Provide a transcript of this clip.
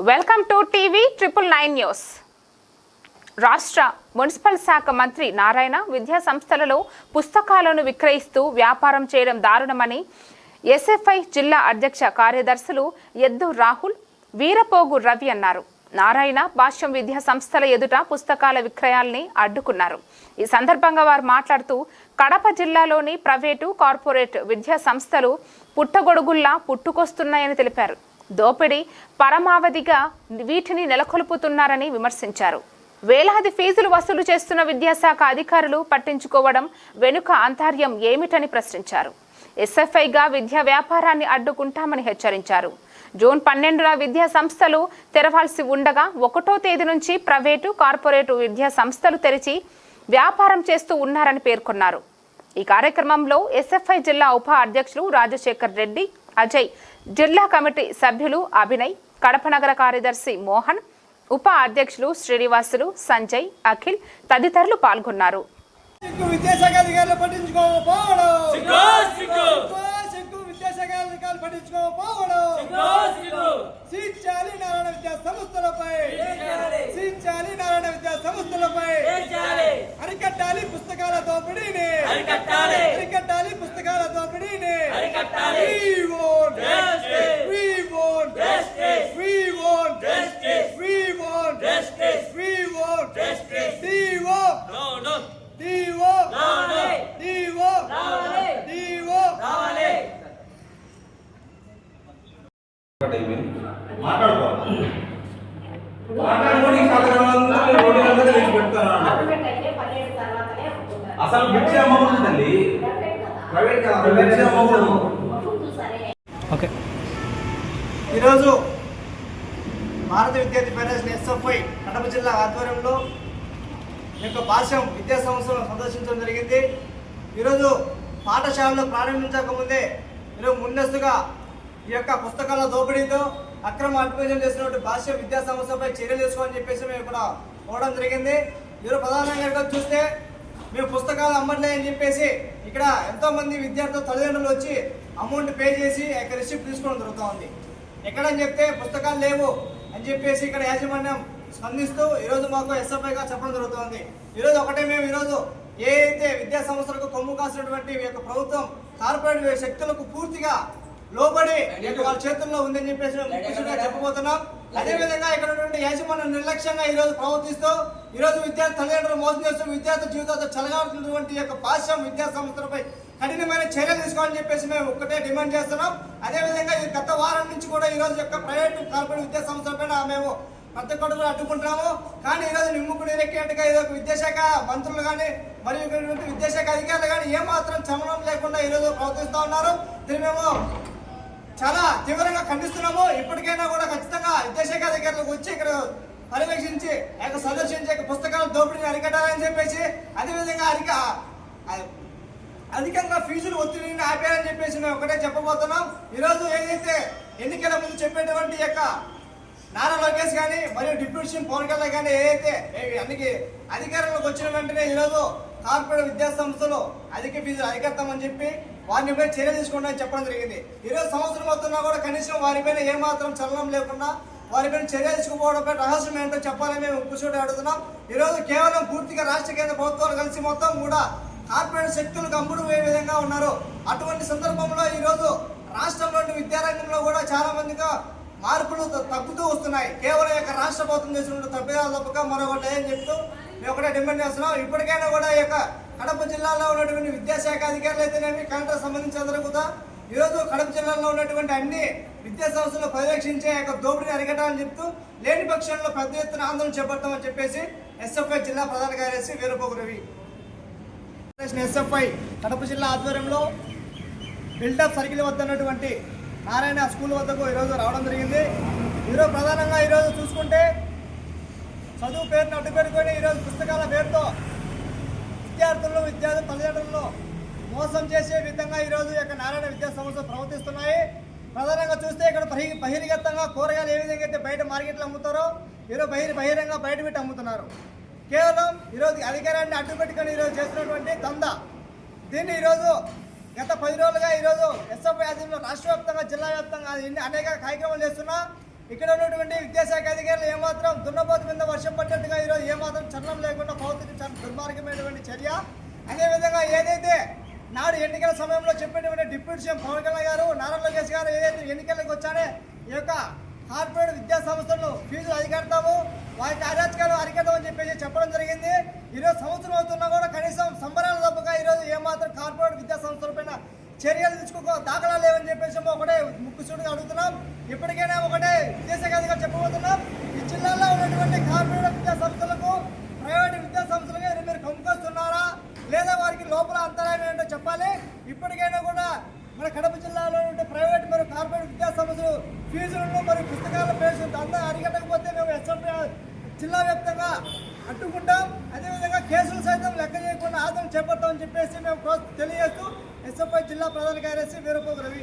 Welcome to TV triple nine news రాష్ట్ర municipal శాఖ మంత్రి నారాయణ విద్యా సంస్థలలో పుస్తకాలను విక్రయిస్తూ వ్యాపారం చేయడం దారుణమని ఎస్ఎఫ్ఐ జిల్లా అధ్యక్ష కార్యదర్శులు ఎద్దు రాహుల్ వీరపోగు రవి అన్నారు. నారాయణ భాష్యం విద్యా సంస్థల ఎదుట పుస్తకాల విక్రయాల్ని అడ్డుకున్నారు. ఈ సందర్భంగా వారు మాట్లాడుతూ కడప జిల్లాలోని ప్రైవేటు కార్పొరేట్ విద్యా సంస్థలు పుట్టగొడుగుల్లా పుట్టుకొస్తున్నాయని తెలిపారు. దోపిడీ పరమావధిగా వీటిని నెలకొల్పుతున్నారని విమర్శించారు. వేలాది ఫీజులు వసూలు చేస్తున్న విద్యాశాఖ అధికారులు పట్టించుకోవడం వెనుక అంతర్యం ఏమిటని ప్రశ్నించారు. ఎస్ఎఫ్ఐగా విద్యా వ్యాపారాన్ని అడ్డుకుంటామని హెచ్చరించారు. జూన్ పన్నెండున విద్యా సంస్థలు తెరవాల్సి ఉండగా ఒకటో తేదీ నుంచి ప్రైవేటు కార్పొరేటు విద్యా సంస్థలు తెరిచి వ్యాపారం చేస్తూ ఉన్నారని పేర్కొన్నారు. ఈ కార్యక్రమంలో ఎస్ఎఫ్ఐ జిల్లా ఉప అధ్యక్షులు రాజశేఖర్ రెడ్డి అజయ్ జిల్లా కమిటీ సభ్యులు అభినయ్ కడప నగర కార్యదర్శి మోహన్ ఉప అధ్యక్షులు శ్రీనివాసులు సంజయ్ అఖిల్ తదితరులు పాల్గొన్నారు. అరికట్టాలి పుస్తకాల దోపిడీని! అరికట్టాలి. అరికట్టాలి పుస్తకాల దోపిడీని! అరికట్టాలి. మాట్లాడుకోవాలి మాట్లాడుకొని రోడ్డు తెచ్చి పెడతాను అసలు ప్రైవేట్ అసలు భిక్ష అమ్మకూడదు ఈరోజు భారత విద్యార్థి ఫెడరేషన్ ఎస్ఎఫ్ఐ కడప జిల్లా ఆధ్వర్యంలో యొక్క భాష్యం విద్యా సంస్థలను సందర్శించడం జరిగింది. ఈరోజు పాఠశాలలో ప్రారంభించక ముందే ఈరోజు ముందస్తుగా ఈ యొక్క పుస్తకాల దోపిడీతో అక్రమ అల్పేజం చేసినటువంటి భాష్య విద్యా సంస్థపై చర్యలు తీసుకోవాలని చెప్పేసి మేము ఇక్కడ పోవడం జరిగింది. మీరు ప్రధానంగా చూస్తే మేము పుస్తకాలు అమ్మట్లేదని చెప్పేసి ఇక్కడ ఎంతో మంది తల్లిదండ్రులు వచ్చి అమౌంట్ పే చేసి ఆ యొక్క రిసిప్ట్ తీసుకోవడం జరుగుతూ ఉంది. ఎక్కడని చెప్తే పుస్తకాలు లేవు అని చెప్పేసి ఇక్కడ యాజమాన్యం స్పందిస్తూ ఈరోజు మాకు ఎస్ఎఫ్ఐగా చెప్పడం జరుగుతుంది ఈరోజు ఒకటే మేము ఈరోజు ఏ అయితే విద్యా సంస్థలకు కొమ్ము కాసినటువంటి యొక్క ప్రభుత్వం కార్పొరేట్ శక్తులకు పూర్తిగా లోబడి వాళ్ళ చేతుల్లో ఉందని చెప్పేసి చెప్పబోతున్నాం. అదే విధంగా ఇక్కడ ఉన్నటువంటి యాజమాన్యం నిర్లక్ష్యంగా ఈ రోజు ప్రవర్తిస్తూ ఈ రోజు విద్యార్థి తల్లిదండ్రులు మోసం చేస్తూ విద్యార్థి జీవితాలతో చెలగాడుతున్నటువంటి ఈ యొక్క భాష్యం విద్యా సంస్థలపై కఠినమైన చర్యలు తీసుకోవాలని చెప్పేసి మేము ఒక్కటే డిమాండ్ చేస్తున్నాం. అదే విధంగా ఈ గత వారం నుంచి కూడా ఈ రోజు యొక్క ప్రైవేట్ కార్పొరేట్ విద్యా సంస్థలపైన మేము ప్రతి ఒక్కటి కూడా అడ్డుకుంటున్నాము. కానీ ఈరోజు నిమ్ముకుని ఎక్కేట్టుగా ఒక విద్యాశాఖ మంత్రులు కానీ మరియు విద్యాశాఖ అధికారులు కానీ ఏమాత్రం చమనం లేకుండా ఈరోజు ప్రవర్తిస్తూ ఉన్నారు. దీన్ని మేము చాలా తీవ్రంగా ఖండిస్తున్నాము. ఇప్పటికైనా కూడా ఖచ్చితంగా విద్యాశాఖ అధికారులకు వచ్చి ఇక్కడ పర్యవేక్షించి ఆ యొక్క సందర్శించి పుస్తకాలు దోపిడీని అరికట్టాలని చెప్పేసి అదేవిధంగా అరిక అధికంగా ఫీజులు ఒత్తిడిని ఆపేయాలని చెప్పేసి మేము ఒకటే చెప్పబోతున్నాం. ఈరోజు ఏదైతే ఎన్నికల ముందు చెప్పేటువంటి యొక్క నారా లోకేష్ కానీ మరియు డిప్యూటీ సీఎం పవన్ కళ్యాణ్ కానీ ఏదైతే ఏ- అన్నికి అధికారంలోకి వచ్చిన వెంటనే ఈరోజు కార్పొరేట్ విద్యా సంస్థలు అధిక ఫీజులు అరికడతామని చెప్పి వారిపై చర్య తీసుకోండి అని చెప్పడం జరిగింది. ఈరోజు సంవత్సరం అవుతున్నా కూడా కనీసం వారిపైన ఏమాత్రం చలనం లేకుండా వారిపైన చర్య తీసుకోవడంపై రహస్యం ఏంటో చెప్పాలని మేము కూర్చోటి అడుగుతున్నాం. ఈరోజు కేవలం పూర్తిగా రాష్ట్ర కేంద్ర ప్రభుత్వాలు కలిసి మొత్తం కూడా కార్పొరేట్ శక్తులు గమ్ముడు పోయే విధంగా ఉన్నారు. అటువంటి సందర్భంలో ఈరోజు రాష్ట్రంలోని విద్యారంగంలో కూడా చాలా మందిగా మార్పులు తగ్గుతూ వస్తున్నాయి. కేవలం యొక్క రాష్ట్ర ప్రభుత్వం చేసిన తప్పిదాలు తప్పక మరొకటి అని చెప్తూ మేము ఒకటే డిమాండ్ చేస్తున్నాం. ఇప్పటికైనా కూడా ఈ యొక్క కడప జిల్లాలో ఉన్నటువంటి విద్యాశాఖ అధికారులు అయితేనేమి కలెక్టర్ సంబంధించి అందరూ కూడా ఈరోజు కడప జిల్లాలో ఉన్నటువంటి అన్ని విద్యా సంస్థలు పర్యవేక్షించే యొక్క దోపిడీని అరికట్టాలని చెప్తూ లేని పక్షంలో పెద్ద ఎత్తున ఆందోళన చేపడతామని చెప్పేసి ఎస్ఎఫ్ఐ జిల్లా ప్రధాన కార్యదర్శి వీరపోగు రవి. ఎస్ఎఫ్ఐ కడప జిల్లా ఆధ్వర్యంలో బిల్డప్ సర్కిల్ వద్ద ఉన్నటువంటి నారాయణ స్కూల్ వద్దకు ఈరోజు రావడం జరిగింది. ఈరోజు ప్రధానంగా ఈరోజు చూసుకుంటే చదువు పేరును అడ్డు పెట్టుకొని ఈరోజు పుస్తకాల పేరుతో విద్యార్థులను విద్యార్థులు తల్లిదండ్రులను మోసం చేసే విధంగా ఈరోజు యొక్క నారాయణ విద్యా సంస్థలు ప్రవర్తిస్తున్నాయి. ప్రధానంగా చూస్తే ఇక్కడ బహి బహిర్గతంగా కూరగాయలు ఏ విధంగా అయితే బయట మార్కెట్లో అమ్ముతారో ఈరోజు బహిర్ బహిరంగ బయట పెట్టి అమ్ముతున్నారు. కేవలం ఈరోజు అధికారాన్ని అడ్డు పెట్టుకొని ఈరోజు చేస్తున్నటువంటి దందా. దీన్ని ఈరోజు గత పది రోజులుగా ఈరోజు ఎస్ఎఫ్ఐ ఆధ్వర్యంలో రాష్ట్ర వ్యాప్తంగా జిల్లా వ్యాప్తంగా ఎన్ని అనేక కార్యక్రమాలు చేస్తున్నా ఇక్కడ ఉన్నటువంటి విద్యాశాఖ అధికారులు ఏమాత్రం దున్నపోతు మీద వర్షం పడ్డట్టుగా ఈరోజు ఏమాత్రం చలనం లేకుండా భౌతిక దుర్మార్గమైనటువంటి చర్య. అదేవిధంగా ఏదైతే నాడు ఎన్నికల సమయంలో చెప్పినటువంటి డిప్యూటీ సీఎం పవన్ కళ్యాణ్ గారు నారా లోకేష్ గారు ఏదైతే ఎన్నికలకు వచ్చానే ఈ యొక్క కార్పొరేట్ విద్యా సంస్థలను ఫీజులు అరికడతాము వారికి అరాచకాలు అరికడతామని చెప్పేసి చెప్పడం జరిగింది. ఈరోజు సంవత్సరం అవుతున్నా కూడా కనీసం సంబరాల తప్పగా ఈరోజు ఏమాత్రం కార్పొరేట్ విద్యా సంస్థలపైన చర్యలు తీసుకో దాఖలా లేవని చెప్పేసి ఒకటే ముక్కుసూటిగా అడుగుతున్నాం. ఇప్పటికైనా ఒకటే విదేశాధికారిగా చెప్పబోతున్నాం. ఈ జిల్లాలో ఉన్నటువంటి కార్పొరేట్ విద్యా సంస్థలకు ప్రైవేట్ విద్యా సంస్థలకు మీరు కమ్ముకొస్తున్నారా? లేదా వారికి లోపల అంతరాయం ఏంటో చెప్పాలి. ఇప్పటికైనా కూడా మన కడప జిల్లాలో ఉండే ప్రైవేట్ మరియు కార్పొరేట్ విద్యా సంస్థలు ఫీజులను మరియు పుస్తకాల పేరు అంతా అరిగట్టకపోతే మేము ఎస్ఎఫ్ జిల్లా వ్యాప్తంగా అడ్డుకుంటాం. అదేవిధంగా కేసులు సైతం లెక్క చేయకుండా ఆదరణ చేపడతామని చెప్పేసి మేము తెలియజేస్తూ ఎస్ఎఫ్ఐ జిల్లా ప్రధాన కార్యదర్శి వీరపోగు రవి.